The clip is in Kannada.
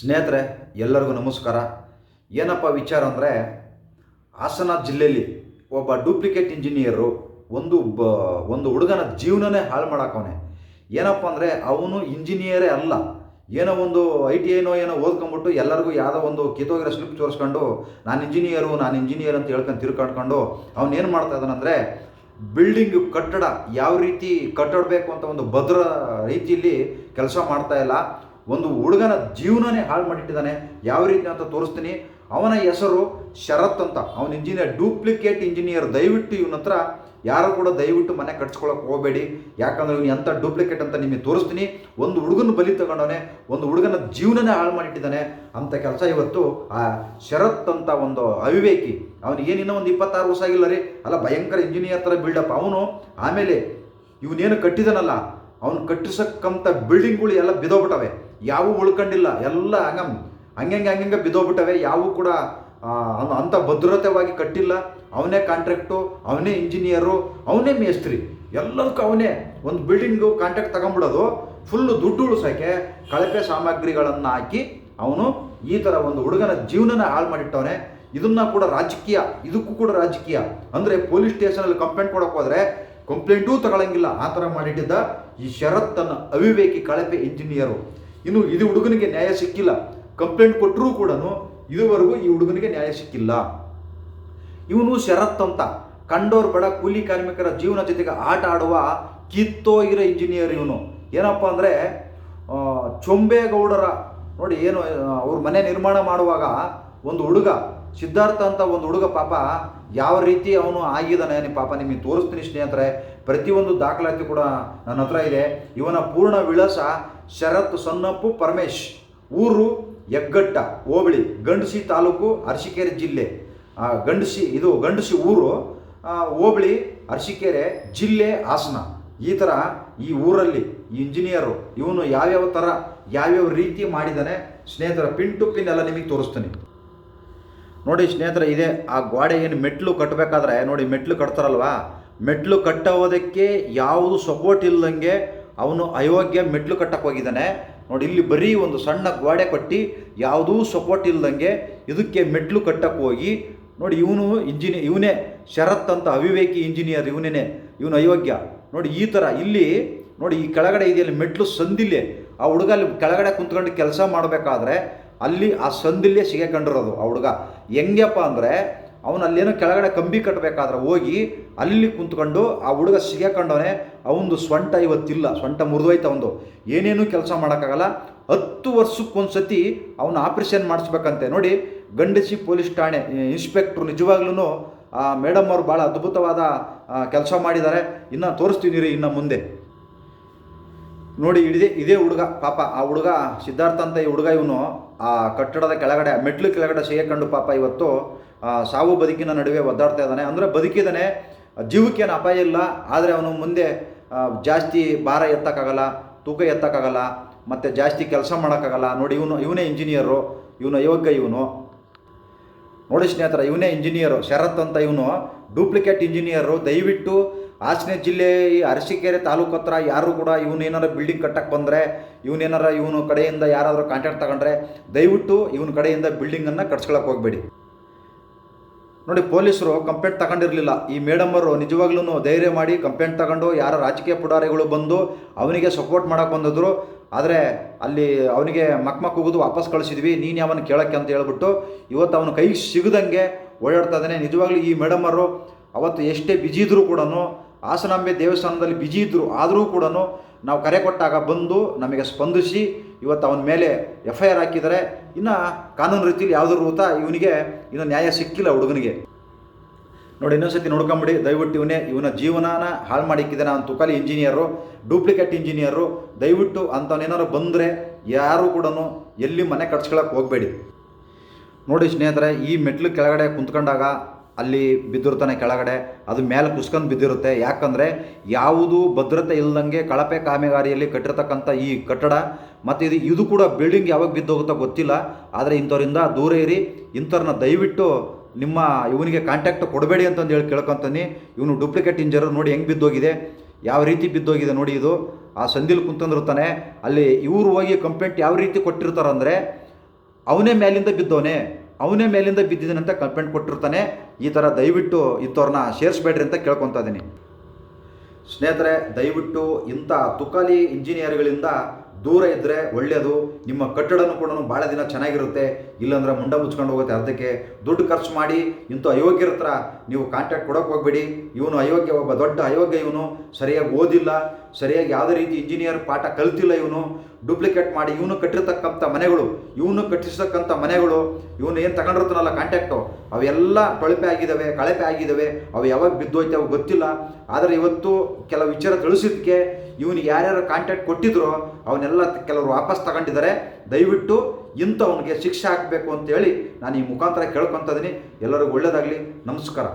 ಸ್ನೇಹಿತರೆ, ಎಲ್ಲರಿಗೂ ನಮಸ್ಕಾರ. ಏನಪ್ಪ ವಿಚಾರ ಅಂದರೆ, ಹಾಸನ ಜಿಲ್ಲೆಯಲ್ಲಿ ಒಬ್ಬ ಡೂಪ್ಲಿಕೇಟ್ ಇಂಜಿನಿಯರು ಒಂದು ಬ, ಒಂದು ಹುಡುಗನ ಜೀವನನೇ ಹಾಳು ಮಾಡಾಕವನೆ ಏನಪ್ಪ ಅಂದರೆ, ಅವನು ಇಂಜಿನಿಯರೇ ಅಲ್ಲ. ಏನೋ ಒಂದು ಐ ಟಿ ಐನೋ ಏನೋ ಓದ್ಕೊಂಬಿಟ್ಟು ಎಲ್ಲರಿಗೂ ಯಾವುದೋ ಒಂದು ಕಿತ್ತೋಗಿರೋ ಸ್ಲಿಪ್ ತೋರಿಸ್ಕೊಂಡು, ನಾನು ಇಂಜಿನಿಯರು ನಾನು ಇಂಜಿನಿಯರ್ ಅಂತ ಹೇಳ್ಕೊಂಡು ತಿರ್ಕೊಂಡ್ಕೊಂಡು ಅವನು ಏನು ಮಾಡ್ತಾ ಇದ್ದಾನಂದರೆ ಬಿಲ್ಡಿಂಗ್ ಕಟ್ಟಡ ಯಾವ ರೀತಿ ಕಟ್ಟಡಬೇಕು ಅಂತ ಒಂದು ಭದ್ರ ರೀತಿಯಲ್ಲಿ ಕೆಲಸ ಮಾಡ್ತಾ ಇಲ್ಲ. ಒಂದು ಹುಡುಗನ ಜೀವನನೇ ಹಾಳು ಮಾಡಿಟ್ಟಿದ್ದಾನೆ. ಯಾವ ರೀತಿ ಅಂತ ತೋರಿಸ್ತೀನಿ. ಅವನ ಹೆಸರು ಶರತ್ ಅಂತ. ಅವನ ಇಂಜಿನಿಯರ್ ಡೂಪ್ಲಿಕೇಟ್ ಇಂಜಿನಿಯರ್ ದಯವಿಟ್ಟು ಇವನ ಹತ್ರ ಯಾರು ಕೂಡ ದಯವಿಟ್ಟು ಮನೆ ಕಟ್ಸ್ಕೊಳಕ್ಕೆ ಹೋಗಬೇಡಿ. ಯಾಕಂದ್ರೆ ಇವನು ಎಂಥ ಡೂಪ್ಲಿಕೇಟ್ ಅಂತ ನಿಮಗೆ ತೋರಿಸ್ತೀನಿ. ಒಂದು ಹುಡುಗನ ಬಲಿ ತಗೊಂಡವನೆ, ಒಂದು ಹುಡುಗನ ಜೀವನನೇ ಹಾಳು ಮಾಡಿಟ್ಟಿದ್ದಾನೆ ಅಂತ ಕೆಲಸ ಇವತ್ತು ಆ ಶರತ್ ಅಂತ ಒಂದು ಅವಿವೇಕಿ. ಅವನಿಗೆ ಏನಿನ್ನೂ ಒಂದು ಇಪ್ಪತ್ತಾರು ವರ್ಷ ಆಗಿಲ್ಲ ರೀ. ಅಲ್ಲ, ಭಯಂಕರ ಇಂಜಿನಿಯರ್ ಥರ ಬಿಲ್ಡಪ್ ಅವನು ಆಮೇಲೆ ಇವನೇನು ಕಟ್ಟಿದನಲ್ಲ, ಅವನು ಕಟ್ಟಿಸಕ್ಕಂಥ ಬಿಲ್ಡಿಂಗ್ಗಳು ಎಲ್ಲ ಬಿದೋಗ್ಬಿಟ್ಟವೆ ಯಾವೂ ಉಳ್ಕೊಂಡಿಲ್ಲ, ಎಲ್ಲ ಹಂಗ, ಹಂಗಂಗೆ ಹಂಗಂಗೆ ಬಿದ್ದೋಗ್ಬಿಟ್ಟವೆ. ಯಾವೂ ಕೂಡ ಅಂಥ ಭದ್ರತೆವಾಗಿ ಕಟ್ಟಿಲ್ಲ. ಅವನೇ ಕಾಂಟ್ರಾಕ್ಟು ಅವನೇ ಇಂಜಿನಿಯರು ಅವನೇ ಮೇಸ್ತ್ರಿ. ಎಲ್ಲದಕ್ಕೂ ಅವನೇ. ಒಂದು ಬಿಲ್ಡಿಂಗು ಕಾಂಟ್ರಾಕ್ಟ್ ತಗೊಂಬಿಡೋದು ಫುಲ್ಲು ದುಡ್ಡು ಉಳಿಸೋಕ್ಕೆ ಕಳಪೆ ಸಾಮಗ್ರಿಗಳನ್ನು ಹಾಕಿ ಅವನು ಈ ಥರ ಒಂದು ಹುಡುಗನ ಜೀವನನ ಹಾಳು ಮಾಡಿಟ್ಟವನೆ. ಇದನ್ನ ಕೂಡ ರಾಜಕೀಯ, ಇದಕ್ಕೂ ಕೂಡ ರಾಜಕೀಯ. ಅಂದರೆ ಪೊಲೀಸ್ ಸ್ಟೇಷನಲ್ಲಿ ಕಂಪ್ಲೇಂಟ್ ಕೊಡೋಕೆ ಹೋದರೆ ಕಂಪ್ಲೇಂಟೂ ತಗೊಳ್ಳಂಗಿಲ್ಲ ಆ ಥರ ಮಾಡಿಟ್ಟಿದ್ದ ಈ ಶರತ್ತನ್ನು ಅವಿವೇಕಿ ಕಳಪೆ ಇಂಜಿನಿಯರು ಇನ್ನು ಇದು ಹುಡುಗನಿಗೆ ನ್ಯಾಯ ಸಿಕ್ಕಿಲ್ಲ. ಕಂಪ್ಲೇಂಟ್ ಕೊಟ್ಟರೂ ಕೂಡ ಇದುವರೆಗೂ ಈ ಹುಡುಗನಿಗೆ ನ್ಯಾಯ ಸಿಕ್ಕಿಲ್ಲ. ಇವನು ಶರತ್ ಅಂತ. ಕಂಡೋರ್ ಬಡ, ಕೂಲಿ ಕಾರ್ಮಿಕರ ಜೀವನ ಜೊತೆಗೆ ಆಟ ಆಡುವ ಕಿತ್ತೋಗಿರೋ ಇಂಜಿನಿಯರ್ ಇವನು. ಏನಪ್ಪ ಅಂದರೆ ಚೊಂಬೇಗೌಡರ, ನೋಡಿ ಏನು, ಅವ್ರ ಮನೆ ನಿರ್ಮಾಣ ಮಾಡುವಾಗ ಒಂದು ಹುಡುಗ, ಸಿದ್ಧಾರ್ಥ ಅಂತ ಒಂದು ಹುಡುಗ ಪಾಪ ಯಾವ ರೀತಿ ಅವನು ಆಗಿದ್ದಾನೆ ನಿಮ್ಮ ಪಾಪ, ನಿಮಗೆ ತೋರಿಸ್ತೀನಿ ಸ್ನೇಹಿತರೆ. ಪ್ರತಿಯೊಂದು ದಾಖಲಾತಿ ಕೂಡ ನನ್ನ ಹತ್ರ ಇದೆ. ಇವನ ಪೂರ್ಣ ವಿಳಾಸ ಶರತ್ ಸೊನ್ನಪ್ಪು ಪರಮೇಶ್. ಊರು ಎಗ್ಗಟ್ಟ ಹೋಬಳಿ, ಗಂಡಸಿ ತಾಲೂಕು ಅರಸೀಕೆರೆ ಜಿಲ್ಲೆ. ಗಂಡಸಿ, ಇದು ಗಂಡಸಿ ಊರು ಹೋಬಳಿ, ಅರಸೀಕೆರೆ ಜಿಲ್ಲೆ ಹಾಸನ. ಈ ಥರ ಈ ಊರಲ್ಲಿ ಇಂಜಿನಿಯರು ಇವನು ಯಾವ್ಯಾವ ಥರ ಯಾವ್ಯಾವ ರೀತಿ ಮಾಡಿದ್ದಾನೆ ಸ್ನೇಹಿತರ ಪಿನ್ ಟು ಪಿನ್ ಎಲ್ಲ ನಿಮಗೆ ತೋರಿಸ್ತೀನಿ. ನೋಡಿ ಸ್ನೇಹಿತರ, ಇದೆ ಆ ಗೋಡೆ ಏನು ಮೆಟ್ಲು ಕಟ್ಟಬೇಕಾದ್ರೆ ನೋಡಿ ಮೆಟ್ಲು ಕಟ್ತಾರಲ್ವಾ? ಮೆಟ್ಲು ಕಟ್ಟೋದಕ್ಕೆ ಯಾವುದು ಸಪೋರ್ಟ್ ಇಲ್ದಂಗೆ ಅವನು ಅಯೋಗ್ಯ ಮೆಟ್ಲು ಕಟ್ಟಕ್ಕೆ ಹೋಗಿದ್ದಾನೆ. ನೋಡಿ, ಇಲ್ಲಿ ಬರೀ ಒಂದು ಸಣ್ಣ ಗೋಡೆ ಕಟ್ಟಿ ಯಾವುದೂ ಸಪೋರ್ಟ್ ಇಲ್ದಂಗೆ ಇದಕ್ಕೆ ಮೆಟ್ಲು ಕಟ್ಟಕ್ಕೆ ಹೋಗಿ. ನೋಡಿ, ಇವನು ಇಂಜಿನಿ, ಇವನೇ ಶರತ್ ಅಂತ ಅವಿವೇಕಿ ಇಂಜಿನಿಯರ್ ಇವನೇ ಇವನು ಅಯೋಗ್ಯ. ನೋಡಿ, ಈ ಥರ ಇಲ್ಲಿ, ನೋಡಿ, ಈ ಕೆಳಗಡೆ ಇದೆಯಲ್ಲ ಮೆಟ್ಲು ಸಂದಿಲ್ಲೆ ಆ ಹುಡುಗ ಅಲ್ಲಿ ಕೆಳಗಡೆ ಕುಂತ್ಕೊಂಡು ಕೆಲಸ ಮಾಡಬೇಕಾದ್ರೆ ಅಲ್ಲಿ ಆ ಸಂದಿಲ್ಲೇ ಸಿಗಾಕೊಂಡಿರೋದು ಆ ಹುಡುಗ. ಹೆಂಗ್ಯಪ್ಪ ಅಂದರೆ ಅವನು ಅಲ್ಲೇನೋ ಕೆಳಗಡೆ ಕಂಬಿ ಕಟ್ಟಬೇಕಾದ್ರೆ ಹೋಗಿ ಅಲ್ಲಿ ಕುಂತ್ಕೊಂಡು ಆ ಹುಡುಗ ಸಿಗಾಕೊಂಡವನೆ ಅವನದು ಸ್ವಂಟ ಇವತ್ತಿಲ್ಲ, ಸ್ವಂಟ ಮುರಿದೋಯ್ತು ಅವನು ಏನೇನೂ ಕೆಲಸ ಮಾಡೋಕ್ಕಾಗಲ್ಲ. ಹತ್ತು ವರ್ಷಕ್ಕೊಂದು ಸತಿ ಅವನು ಆಪ್ರೇಷನ್ ಮಾಡಿಸ್ಬೇಕಂತೆ. ನೋಡಿ, ಗಂಡಸಿ ಪೊಲೀಸ್ ಠಾಣೆ ಇನ್ಸ್ಪೆಕ್ಟ್ರು ನಿಜವಾಗ್ಲೂ ಆ ಮೇಡಮ್ ಅವರು ಭಾಳ ಅದ್ಭುತವಾದ ಕೆಲಸ ಮಾಡಿದ್ದಾರೆ. ಇನ್ನು ತೋರಿಸ್ತೀನಿ ರೀ ಇನ್ನು ಮುಂದೆ. ನೋಡಿ, ಇದೇ ಇದೇ ಹುಡುಗ, ಪಾಪ, ಆ ಹುಡುಗ, ಸಿದ್ಧಾರ್ಥ ಅಂತ ಈ ಹುಡುಗ ಇವನು, ಆ ಕಟ್ಟಡದ ಕೆಳಗಡೆ ಮೆಟ್ಲು ಕೆಳಗಡೆ ಸೇರ್ಕೊಂಡು ಪಾಪ ಇವತ್ತು ಸಾವು ಬದುಕಿನ ನಡುವೆ ಒದ್ದಾಡ್ತಾ ಇದ್ದಾನೆ. ಅಂದರೆ ಬದುಕಿದ್ದಾನೆ ಜೀವಕ್ಕೇನು ಅಪಾಯ ಇಲ್ಲ. ಆದರೆ ಅವನು ಮುಂದೆ ಜಾಸ್ತಿ ಭಾರ ಎತ್ತಕ್ಕಾಗಲ್ಲ, ತೂಕ ಎತ್ತಕ್ಕಾಗಲ್ಲ, ಮತ್ತು ಜಾಸ್ತಿ ಕೆಲಸ ಮಾಡೋಕ್ಕಾಗಲ್ಲ. ನೋಡಿ, ಇವನು, ಇವನೇ ಇಂಜಿನಿಯರು ಇವನು ಅಯೋಗ್ಯ ಇವನು. ನೋಡಿ ಸ್ನೇಹಿತರ, ಇವನೇ ಇಂಜಿನಿಯರು ಶರತ್ ಅಂತ ಇವನು ಡೂಪ್ಲಿಕೇಟ್ ಇಂಜಿನಿಯರು ದಯವಿಟ್ಟು ಹಾಸನ ಜಿಲ್ಲೆ ಈ ಅರಸೀಕೆರೆ ತಾಲೂಕು ಹತ್ರ ಯಾರು ಕೂಡ ಇವನೇನಾರ ಬಿಲ್ಡಿಂಗ್ ಕಟ್ಟಕ್ಕೆ ಬಂದರೆ ಇವನೇನಾರ ಇವನು ಕಡೆಯಿಂದ ಯಾರಾದರೂ ಕಾಂಟ್ಯಾಕ್ಟ್ ತಗೊಂಡ್ರೆ, ದಯವಿಟ್ಟು ಇವನ ಕಡೆಯಿಂದ ಬಿಲ್ಡಿಂಗನ್ನು ಕಟ್ಸ್ಕೊಳಕ್ಕೆ ಹೋಗಬೇಡಿ. ನೋಡಿ, ಪೊಲೀಸರು ಕಂಪ್ಲೇಂಟ್ ತಗೊಂಡಿರಲಿಲ್ಲ. ಈ ಮೇಡಮ್ಮರು ನಿಜವಾಗ್ಲೂ ಧೈರ್ಯ ಮಾಡಿ ಕಂಪ್ಲೇಂಟ್ ತಗೊಂಡು ಯಾರ ರಾಜಕೀಯ ಪುಡಾರಿಗಳು ಬಂದು ಅವನಿಗೆ ಸಪೋರ್ಟ್ ಮಾಡೋಕೆ ಬಂದಿದ್ರು. ಆದರೆ ಅಲ್ಲಿ ಅವನಿಗೆ ಮಕ್ಮಕ್ ಮಕ್ ಹೋಗೋದು ವಾಪಸ್ ಕಳಿಸಿದ್ವಿ. ನೀನು ಯಾವನ ಕೇಳೋಕ್ಕೆ ಅಂತ ಹೇಳ್ಬಿಟ್ಟು ಇವತ್ತು ಅವನ ಕೈ ಸಿಗದಂಗೆ ಓಡಾಡ್ತಾ ಇದ್ದಾನೆ. ನಿಜವಾಗ್ಲೂ ಈ ಮೇಡಮ್ಮರು ಅವತ್ತು ಎಷ್ಟೇ ಬಿಜಿ ಇದ್ದರೂ ಕೂಡ ಹಾಸನಾಂಬೆ ದೇವಸ್ಥಾನದಲ್ಲಿ ಬಿಜಿ ಇದ್ದರು ಆದರೂ ಕೂಡ ನಾವು ಕರೆ ಕೊಟ್ಟಾಗ ಬಂದು ನಮಗೆ ಸ್ಪಂದಿಸಿ ಇವತ್ತು ಅವನ ಮೇಲೆ ಎಫ್ ಐ ಆರ್ ಹಾಕಿದ್ದಾರೆ. ಇನ್ನು ಕಾನೂನು ರೀತಿಯಲ್ಲಿ ಯಾವುದೂ ರೂತ ಇವನಿಗೆ ಇನ್ನು ನ್ಯಾಯ ಸಿಕ್ಕಿಲ್ಲ ಹುಡುಗನಿಗೆ. ನೋಡಿ, ಇನ್ನೊಂದ್ಸತಿ ನೋಡ್ಕೊಂಬಿಡಿ, ದಯವಿಟ್ಟು ಇವನೇ ಇವನ ಜೀವನಾನ ಹಾಳು ಮಾಡಿಕ್ಕಿದ್ದಾನೆ ನಾನು ತುಕಾಲಿ ಇಂಜಿನಿಯರು, ಡೂಪ್ಲಿಕೇಟ್ ಇಂಜಿನಿಯರು. ದಯವಿಟ್ಟು ಅಂಥವನೇನಾರು ಬಂದರೆ ಯಾರೂ ಕೂಡ ಎಲ್ಲಿ ಮನೆ ಕಟ್ಸ್ಕೊಳಕ್ಕೆ ಹೋಗಬೇಡಿ. ನೋಡಿ ಸ್ನೇಹಿತರೆ, ಈ ಮೆಟ್ಲು ಕೆಳಗಡೆ ಕುಂತ್ಕೊಂಡಾಗ ಅಲ್ಲಿ ಬಿದ್ದಿರ್ತಾನೆ ಕೆಳಗಡೆ, ಅದು ಮೇಲೆ ಕುಸ್ಕೊಂಡು ಬಿದ್ದಿರುತ್ತೆ. ಯಾಕಂದರೆ ಯಾವುದು ಭದ್ರತೆ ಇಲ್ಲದಂಗೆ ಕಳಪೆ ಕಾಮಗಾರಿಯಲ್ಲಿ ಕಟ್ಟಿರ್ತಕ್ಕಂಥ ಈ ಕಟ್ಟಡ, ಮತ್ತು ಇದು ಇದು ಕೂಡ ಬಿಲ್ಡಿಂಗ್ ಯಾವಾಗ ಬಿದ್ದೋಗುತ್ತೋ ಗೊತ್ತಿಲ್ಲ. ಆದರೆ ಇಂಥವರಿಂದ ದೂರ ಇರಿ, ಇಂಥವ್ರನ್ನ ದಯವಿಟ್ಟು ನಿಮ್ಮ ಇವನಿಗೆ ಕಾಂಟ್ಯಾಕ್ಟ್ ಕೊಡಬೇಡಿ ಅಂತಂದು ಹೇಳಿ ಕೇಳ್ಕೊತಾನೆ. ಇವನು ಡೂಪ್ಲಿಕೇಟ್ ಇಂಜರ್ ನೋಡಿ ಹೆಂಗೆ ಬಿದ್ದೋಗಿದೆ, ಯಾವ ರೀತಿ ಬಿದ್ದೋಗಿದೆ ನೋಡಿ ಇದು. ಆ ಸಂದಿಲ್ ಕುಂತಂದಿರ್ತಾನೆ ಅಲ್ಲಿ ಇವ್ರು ಹೋಗಿ ಕಂಪ್ಲೇಂಟ್ ಯಾವ ರೀತಿ ಕೊಟ್ಟಿರ್ತಾರಂದರೆ, ಅವನೇ ಮೇಲಿಂದ ಬಿದ್ದವನೇ. ಅವನೇ ಮೇಲಿಂದ ಬಿದ್ದಿದ್ದಾನೆ ಅಂತ ಕಂಪ್ಲೇಂಟ್ ಕೊಟ್ಟಿರ್ತಾನೆ. ಈ ಥರ ದಯವಿಟ್ಟು ಇಂಥವ್ರನ್ನ ಸೇರಿಸ್ಬೇಡ್ರಿ ಅಂತ ಕೇಳ್ಕೊತಾ ಇದ್ದೀನಿ ಸ್ನೇಹಿತರೆ, ದಯವಿಟ್ಟು ಇಂಥ ತುಕಾಲಿ ಇಂಜಿನಿಯರ್ಗಳಿಂದ ದೂರ ಇದ್ದರೆ ಒಳ್ಳೆಯದು ನಿಮ್ಮ ಕಟ್ಟಡನೂ ಕೂಡ ಭಾಳ ದಿನ ಚೆನ್ನಾಗಿರುತ್ತೆ, ಇಲ್ಲಾಂದ್ರೆ ಮುಂಡ ಮುಚ್ಕೊಂಡು ಹೋಗುತ್ತೆ ಅರ್ಧಕ್ಕೆ. ದುಡ್ಡು ಖರ್ಚು ಮಾಡಿ ಇಂಥ ಅಯೋಗ್ಯರ ಹತ್ರ ನೀವು ಕಾಂಟ್ಯಾಕ್ಟ್ ಕೊಡೋಕೆ ಹೋಗಬೇಡಿ. ಇವನು ಅಯೋಗ್ಯ, ಒಬ್ಬ ದೊಡ್ಡ ಅಯೋಗ್ಯ ಇವನು. ಸರಿಯಾಗಿ ಓದಿಲ್ಲ, ಸರಿಯಾಗಿ ಯಾವುದೇ ರೀತಿ ಇಂಜಿನಿಯರ್ ಪಾಠ ಕಲ್ತಿಲ್ಲ ಇವನು. ಡೂಪ್ಲಿಕೇಟ್ ಮಾಡಿ, ಇವನು ಕಟ್ಟಿರ್ತಕ್ಕಂಥ ಮನೆಗಳು, ಇವನು ಕಟ್ಟಿಸ್ತಕ್ಕಂಥ ಮನೆಗಳು, ಇವನು ಏನು ತಗೊಂಡಿರ್ತಾನಲ್ಲ ಕಾಂಟ್ಯಾಕ್ಟು ಅವೆಲ್ಲ ತೊಳಪೆ ಆಗಿದ್ದಾವೆ, ಕಳಪೆ ಆಗಿದ್ದಾವೆ. ಅವು ಯಾವಾಗ ಬಿದ್ದೋಯ್ತವೆ ಗೊತ್ತಿಲ್ಲ. ಆದರೆ ಇವತ್ತು ಕೆಲವು ವಿಚಾರ ತಿಳಿಸಿದ್ದಕ್ಕೆ ಇವನಿಗೆ ಯಾರ್ಯಾರು ಕಾಂಟ್ಯಾಕ್ಟ್ ಕೊಟ್ಟಿದ್ರು ಅವನ್ನೆಲ್ಲ ಕೆಲವರು ವಾಪಸ್ ತಗೊಂಡಿದ್ದಾರೆ. ದಯವಿಟ್ಟು ಇಂಥವನಿಗೆ ಶಿಕ್ಷೆ ಹಾಕಬೇಕು ಅಂತೇಳಿ ನಾನು ಈ ಮುಖಾಂತರ ಕೇಳ್ಕೊತ ಇದ್ದೀನಿ ಎಲ್ಲರಿಗೂ ಒಳ್ಳೆಯದಾಗಲಿ ನಮಸ್ಕಾರ.